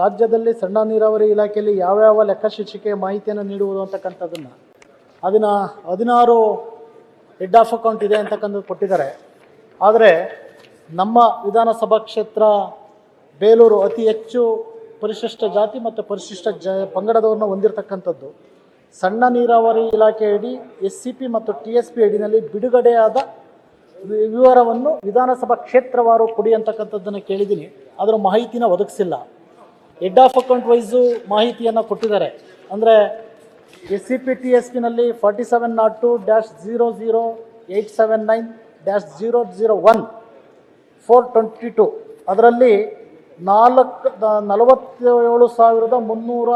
ರಾಜ್ಯದಲ್ಲಿ ಸಣ್ಣ ನೀರಾವರಿ ಇಲಾಖೆಯಲ್ಲಿ ಯಾವ್ಯಾವ ಲೆಕ್ಕಶಿಕ್ಷಿಕೆ ಮಾಹಿತಿಯನ್ನು ನೀಡುವುದು ಅಂತಕ್ಕಂಥದ್ದನ್ನು ಅದನ್ನು ಹದಿನಾರು ಹೆಡ್ ಆಫ್ ಅಕೌಂಟ್ ಇದೆ ಅಂತಕ್ಕಂಥದ್ದು ಕೊಟ್ಟಿದ್ದಾರೆ. ಆದರೆ ನಮ್ಮ ವಿಧಾನಸಭಾ ಕ್ಷೇತ್ರ ಬೇಲೂರು ಅತಿ ಹೆಚ್ಚು ಪರಿಶಿಷ್ಟ ಜಾತಿ ಮತ್ತು ಪರಿಶಿಷ್ಟ ಜ ಪಂಗಡದವ್ರನ್ನ ಹೊಂದಿರತಕ್ಕಂಥದ್ದು. ಸಣ್ಣ ನೀರಾವರಿ ಇಲಾಖೆ ಅಡಿ, ಎಸ್ ಸಿ ಪಿ ಮತ್ತು ಟಿ ಎಸ್ ಪಿ ಅಡಿನಲ್ಲಿ ಬಿಡುಗಡೆಯಾದ ವಿವರವನ್ನು ವಿಧಾನಸಭಾ ಕ್ಷೇತ್ರವಾರು ಕೊಡಿ ಅಂತಕ್ಕಂಥದ್ದನ್ನು ಕೇಳಿದ್ದೀನಿ. ಅದರ ಮಾಹಿತಿನ ಒದಗಿಸಿಲ್ಲ. ಹೆಡ್ ಆಫ್ ಅಕೌಂಟ್ ವೈಸು ಮಾಹಿತಿಯನ್ನು ಕೊಟ್ಟಿದ್ದಾರೆ. ಅಂದರೆ S C P T S ಪಿನಲ್ಲಿ forty seven nought two dash zero zero eight seven nine dash zero zero one four twenty two ಅದರಲ್ಲಿ ನಾಲ್ಕು ನಲವತ್ತೇಳು ಸಾವಿರದ ಮುನ್ನೂರ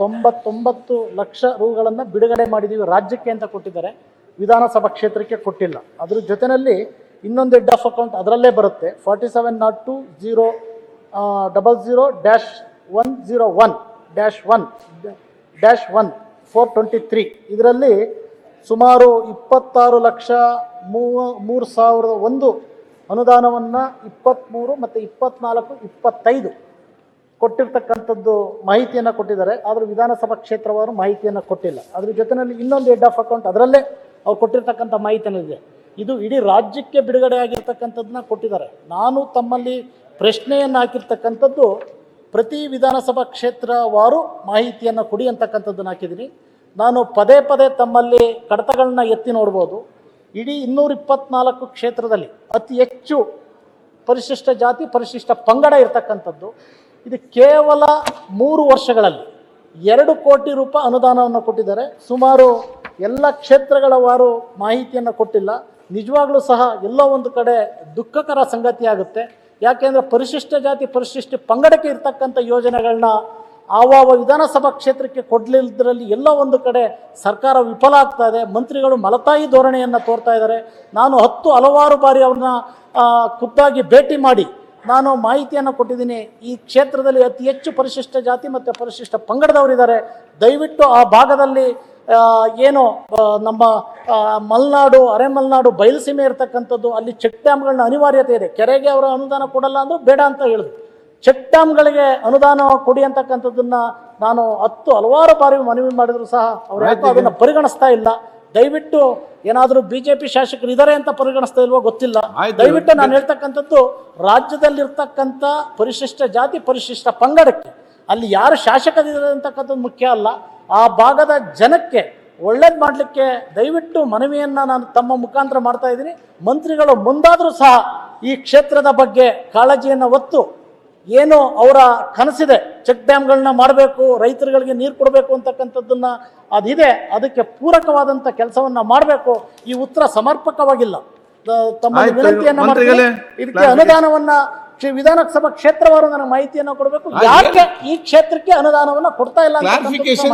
ತೊಂಬತ್ತೊಂಬತ್ತು ಲಕ್ಷ ರೂಗಳನ್ನು ಬಿಡುಗಡೆ ಮಾಡಿದ್ದೀವಿ ರಾಜ್ಯಕ್ಕೆ ಅಂತ ಕೊಟ್ಟಿದ್ದಾರೆ. ವಿಧಾನಸಭಾ ಕ್ಷೇತ್ರಕ್ಕೆ ಕೊಟ್ಟಿಲ್ಲ. ಅದ್ರ ಜೊತೆಯಲ್ಲಿ ಇನ್ನೊಂದು ಹೆಡ್ ಆಫ್ ಅಕೌಂಟ್ ಅದರಲ್ಲೇ ಬರುತ್ತೆ forty seven nought two zero double zero dash one zero one dash one dash one four twenty three ಇದರಲ್ಲಿ ಸುಮಾರು ಇಪ್ಪತ್ತಾರು ಲಕ್ಷ ಮೂವ, ಮೂರು ಸಾವಿರದ ಒಂದು ಅನುದಾನವನ್ನು ಇಪ್ಪತ್ತ್ಮೂರು ಮತ್ತು ಇಪ್ಪತ್ನಾಲ್ಕು, ಇಪ್ಪತ್ತೈದು ಕೊಟ್ಟಿರ್ತಕ್ಕಂಥದ್ದು ಮಾಹಿತಿಯನ್ನು ಕೊಟ್ಟಿದ್ದಾರೆ. ಆದರೆ ವಿಧಾನಸಭಾ ಕ್ಷೇತ್ರವಾರು ಮಾಹಿತಿಯನ್ನು ಕೊಟ್ಟಿಲ್ಲ. ಅದ್ರ ಜೊತೆಯಲ್ಲಿ ಇನ್ನೊಂದು ಹೆಡ್ ಆಫ್ ಅಕೌಂಟ್ ಅದರಲ್ಲೇ ಅವ್ರು ಕೊಟ್ಟಿರ್ತಕ್ಕಂಥ ಮಾಹಿತಿನೂ ಇದೆ. ಇದು ಇಡೀ ರಾಜ್ಯಕ್ಕೆ ಬಿಡುಗಡೆ ಆಗಿರ್ತಕ್ಕಂಥದ್ದನ್ನ ಕೊಟ್ಟಿದ್ದಾರೆ. ನಾನು ತಮ್ಮಲ್ಲಿ ಪ್ರಶ್ನೆಯನ್ನು ಹಾಕಿರ್ತಕ್ಕಂಥದ್ದು ಪ್ರತಿ ವಿಧಾನಸಭಾ ಕ್ಷೇತ್ರವಾರು ಮಾಹಿತಿಯನ್ನು ಕೊಡಿ ಅಂತಕ್ಕಂಥದ್ದನ್ನು ಹಾಕಿದ್ದೀನಿ ನಾನು ಪದೇ ಪದೇ ತಮ್ಮಲ್ಲಿ ಕಡತಗಳನ್ನ ಎತ್ತಿ ನೋಡ್ಬೋದು. ಇಡೀ ಇನ್ನೂರ ಇಪ್ಪತ್ನಾಲ್ಕು ಕ್ಷೇತ್ರದಲ್ಲಿ ಅತಿ ಹೆಚ್ಚು ಪರಿಶಿಷ್ಟ ಜಾತಿ, ಪರಿಶಿಷ್ಟ ಪಂಗಡ ಇರತಕ್ಕಂಥದ್ದು. ಇದು ಕೇವಲ ಮೂರು ವರ್ಷಗಳಲ್ಲಿ ಎರಡು ಕೋಟಿ ರೂಪಾಯಿ ಅನುದಾನವನ್ನು ಕೊಟ್ಟಿದ್ದಾರೆ. ಸುಮಾರು ಎಲ್ಲ ಕ್ಷೇತ್ರಗಳ ವಾರು ಮಾಹಿತಿಯನ್ನು ಕೊಟ್ಟಿಲ್ಲ. ನಿಜವಾಗ್ಲೂ ಸಹ ಎಲ್ಲೋ ಒಂದು ಕಡೆ ದುಃಖಕರ ಸಂಗತಿ ಆಗುತ್ತೆ. ಯಾಕೆಂದರೆ ಪರಿಶಿಷ್ಟ ಜಾತಿ, ಪರಿಶಿಷ್ಟ ಪಂಗಡಕ್ಕೆ ಇರ್ತಕ್ಕಂಥ ಯೋಜನೆಗಳನ್ನ ಆವಾವ ವಿಧಾನಸಭಾ ಕ್ಷೇತ್ರಕ್ಕೆ ಕೊಡಲಿಲ್ಲದ್ರಲ್ಲಿ ಎಲ್ಲ ಒಂದು ಕಡೆ ಸರ್ಕಾರ ವಿಫಲ ಆಗ್ತಾ ಇದೆ. ಮಂತ್ರಿಗಳು ಮಲತಾಯಿ ಧೋರಣೆಯನ್ನು ತೋರ್ತಾ ಇದ್ದಾರೆ. ನಾನು ಹತ್ತು ಹಲವಾರು ಬಾರಿ ಅವ್ರನ್ನ ಖುದ್ದಾಗಿ ಭೇಟಿ ಮಾಡಿ ನಾನು ಮಾಹಿತಿಯನ್ನು ಕೊಟ್ಟಿದ್ದೀನಿ. ಈ ಕ್ಷೇತ್ರದಲ್ಲಿ ಅತಿ ಹೆಚ್ಚು ಪರಿಶಿಷ್ಟ ಜಾತಿ ಮತ್ತು ಪರಿಶಿಷ್ಟ ಪಂಗಡದವರಿದ್ದಾರೆ. ದಯವಿಟ್ಟು ಆ ಭಾಗದಲ್ಲಿ ಏನು ನಮ್ಮ ಮಲೆನಾಡು ಅರೆಮಲೆನಾಡು ಬಯಲುಸೀಮೆ ಇರತಕ್ಕಂಥದ್ದು ಅಲ್ಲಿ ಚೆಕ್ ಡ್ಯಾಮ್ಗಳನ್ನ ಅನಿವಾರ್ಯತೆ ಇದೆ. ಕೆರೆಗೆ ಅವರ ಅನುದಾನ ಕೊಡಲ್ಲ ಅಂದ್ರೆ ಬೇಡ ಅಂತ ಹೇಳಿದ್ರು. ಚೆಕ್ ಡ್ಯಾಮ್ಗಳಿಗೆ ಅನುದಾನ ಕೊಡಿ ಅಂತಕ್ಕಂಥದ್ದನ್ನ ನಾನು ಹತ್ತು ಹಲವಾರು ಬಾರಿ ಮನವಿ ಮಾಡಿದ್ರು ಸಹ. ಅವರು ಅದನ್ನು ಪರಿಗಣಿಸ್ತಾ ಇಲ್ಲ. ದಯವಿಟ್ಟು ಏನಾದರೂ ಬಿಜೆಪಿ ಶಾಸಕರು ಇದ್ದಾರೆ ಅಂತ ಪರಿಗಣಿಸ್ತಾ ಇಲ್ವೋ ಗೊತ್ತಿಲ್ಲ. ದಯವಿಟ್ಟು ನಾನು ಹೇಳ್ತಕ್ಕಂಥದ್ದು ರಾಜ್ಯದಲ್ಲಿರ್ತಕ್ಕಂಥ ಪರಿಶಿಷ್ಟ ಜಾತಿ ಪರಿಶಿಷ್ಟ ಪಂಗಡಕ್ಕೆ. ಅಲ್ಲಿ ಯಾರು ಶಾಸಕರಿದ್ದಾರೆ ಅಂತಕ್ಕಂಥದ್ದು ಮುಖ್ಯ ಅಲ್ಲ. ಆ ಭಾಗದ ಜನಕ್ಕೆ ಒಳ್ಳೇದು ಮಾಡಲಿಕ್ಕೆ ದಯವಿಟ್ಟು ಮನವಿಯನ್ನು ನಾನು ತಮ್ಮ ಮುಖಾಂತರ ಮಾಡ್ತಾ ಇದ್ದೀನಿ. ಮಂತ್ರಿಗಳು ಮುಂದಾದರೂ ಸಹ ಈ ಕ್ಷೇತ್ರದ ಬಗ್ಗೆ ಕಾಳಜಿಯನ್ನು ಒತ್ತು ಏನು ಅವರ ಕನಸಿದೆ. ಚೆಕ್ ಡ್ಯಾಮ್ಗಳನ್ನ ಮಾಡಬೇಕು ರೈತರುಗಳಿಗೆ ನೀರು ಕೊಡಬೇಕು ಅಂತಕ್ಕಂಥದ್ದನ್ನು ಅದಿದೆ. ಅದಕ್ಕೆ ಪೂರಕವಾದಂಥ ಕೆಲಸವನ್ನು ಮಾಡಬೇಕು. ಈ ಉತ್ತರ ಸಮರ್ಪಕವಾಗಿಲ್ಲ. ತಮ್ಮ ವಿನಂತಿಯನ್ನು ಮಾಡ್ತೀನಿ. ಇದಕ್ಕೆ. ಅನುದಾನವನ್ನ ವಿಧಾನಸಭಾ ಕ್ಷೇತ್ರವಾರು ನನಗೆ ಮಾಹಿತಿಯನ್ನು ಕೊಡಬೇಕು. ಯಾಕೆ ಈ ಕ್ಷೇತ್ರಕ್ಕೆ ಅನುದಾನವನ್ನ ಕೊಡ್ತಾ ಇಲ್ಲ